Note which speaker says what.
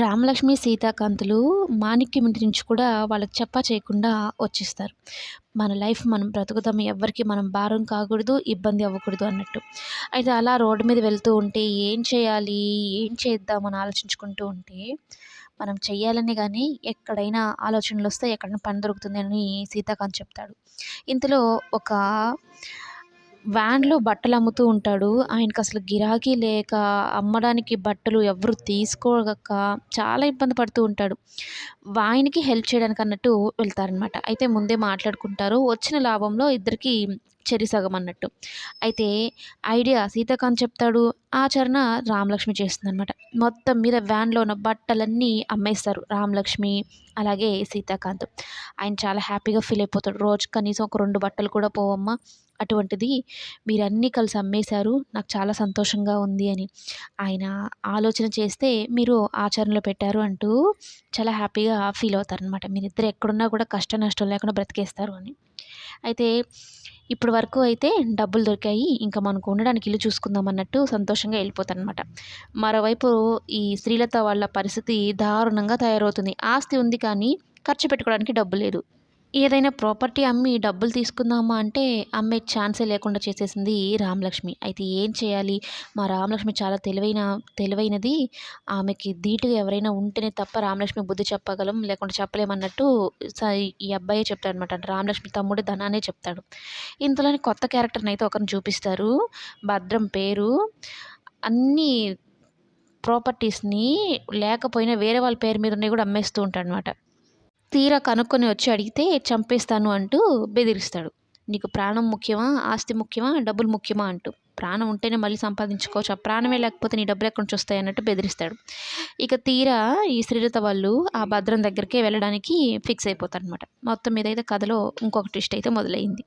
Speaker 1: రామలక్ష్మి సీతాకాంతులు మాణిక్యం ఇంటి నుంచి కూడా వాళ్ళకి చెప్పా చేయకుండా వచ్చేస్తారు. మన లైఫ్ మనం బ్రతుకుతాం ఎవరికి మనం భారం కాకూడదు ఇబ్బంది అవ్వకూడదు అన్నట్టు. అయితే అలా రోడ్డు మీద వెళ్తూ ఉంటే ఏం చేయాలి ఏం చేద్దామని ఆలోచించుకుంటూ ఉంటే మనం చెయ్యాలని కానీ ఎక్కడైనా ఆలోచనలు వస్తే ఎక్కడైనా పని దొరుకుతుంది అని సీతాకాంత్ చెప్తాడు. ఇంతలో ఒక వ్యాన్లో బట్టలు అమ్ముతూ ఉంటాడు. ఆయనకు అసలు గిరాకీ లేక అమ్మడానికి బట్టలు ఎవరు తీసుకోక చాలా ఇబ్బంది పడుతూ ఉంటాడు. ఆయనకి హెల్ప్ చేయడానికి అన్నట్టు వెళ్తారనమాట. అయితే ముందే మాట్లాడుకుంటారు. వచ్చిన లాభంలో ఇద్దరికి చెరి సగం అన్నట్టు. అయితే ఐడియా సీతాకాంత్ చెప్తాడు. ఆచరణ రామలక్ష్మి చేస్తుంది అనమాట మొత్తం మీద వ్యాన్లో ఉన్న బట్టలన్నీ అమ్మేస్తారు రామలక్ష్మి అలాగే సీతాకాంత్. ఆయన చాలా హ్యాపీగా ఫీల్ అయిపోతాడు. రోజు కనీసం ఒక రెండు బట్టలు కూడా పోవమ్మా. అటువంటిది మీరు అన్నీ కలిసి అమ్మేశారు. నాకు చాలా సంతోషంగా ఉంది అని. ఆయన ఆలోచన చేస్తే మీరు ఆచరణలో పెట్టారు అంటూ చాలా హ్యాపీగా ఫీల్ అవుతారనమాట మీరిద్దరు ఎక్కడున్నా కూడా కష్ట నష్టం లేకుండా బ్రతికేస్తారు అని. అయితే ఇప్పుడు వరకు అయితే డబ్బులు దొరికాయి. ఇంకా మనకు ఉండడానికి ఇల్లు చూసుకుందాం అన్నట్టు సంతోషంగా వెళ్ళిపోతారనమాట మరోవైపు ఈ స్త్రీలత వాళ్ళ పరిస్థితి దారుణంగా తయారవుతుంది. ఆస్తి ఉంది కానీ ఖర్చు పెట్టుకోవడానికి డబ్బు లేదు. ఏదైనా ప్రాపర్టీ అమ్మి డబ్బులు తీసుకుందామా అంటే అమ్మే ఛాన్సే లేకుండా చేసేసింది రామలక్ష్మి. అయితే ఏం చేయాలి? మా రామలక్ష్మి చాలా తెలివైన తెలివైనది. ఆమెకి ధీటుగా ఎవరైనా ఉంటేనే తప్ప రామలక్ష్మి బుద్ధి చెప్పగలం లేకుంటే చెప్పలేమన్నట్టు స- ఈ అబ్బాయే చెప్తాడు అనమాట రామలక్ష్మి తమ్ముడు ధనానే చెప్తాడు. ఇంతలోని కొత్త క్యారెక్టర్ని అయితే ఒకరిని చూపిస్తారు. భద్రం పేరు. అన్ని ప్రాపర్టీస్ని లేకపోయినా వేరే వాళ్ళ పేరు మీద ఉన్నాయి కూడా అమ్మేస్తూ ఉంటాడు అనమాట తీరా కనుక్కొని వచ్చి అడిగితే చంపేస్తాను అంటూ బెదిరిస్తాడు. నీకు ప్రాణం ముఖ్యమా? ఆస్తి ముఖ్యమా? డబ్బులు ముఖ్యమా? అంటూ. ప్రాణం ఉంటేనే మళ్ళీ సంపాదించుకోవచ్చు ఆ ప్రాణమే లేకపోతే నీ డబ్బులు ఎక్కడి నుంచి వస్తాయి అన్నట్టు బెదిరిస్తాడు. ఇక తీరా ఈ శ్రీలత వాళ్ళు ఆ భద్రం దగ్గరికే వెళ్ళడానికి ఫిక్స్ అయిపోతారనమాట మొత్తం మీద అయితే కథలో ఇంకొక ట్విస్ట్ అయితే మొదలైంది.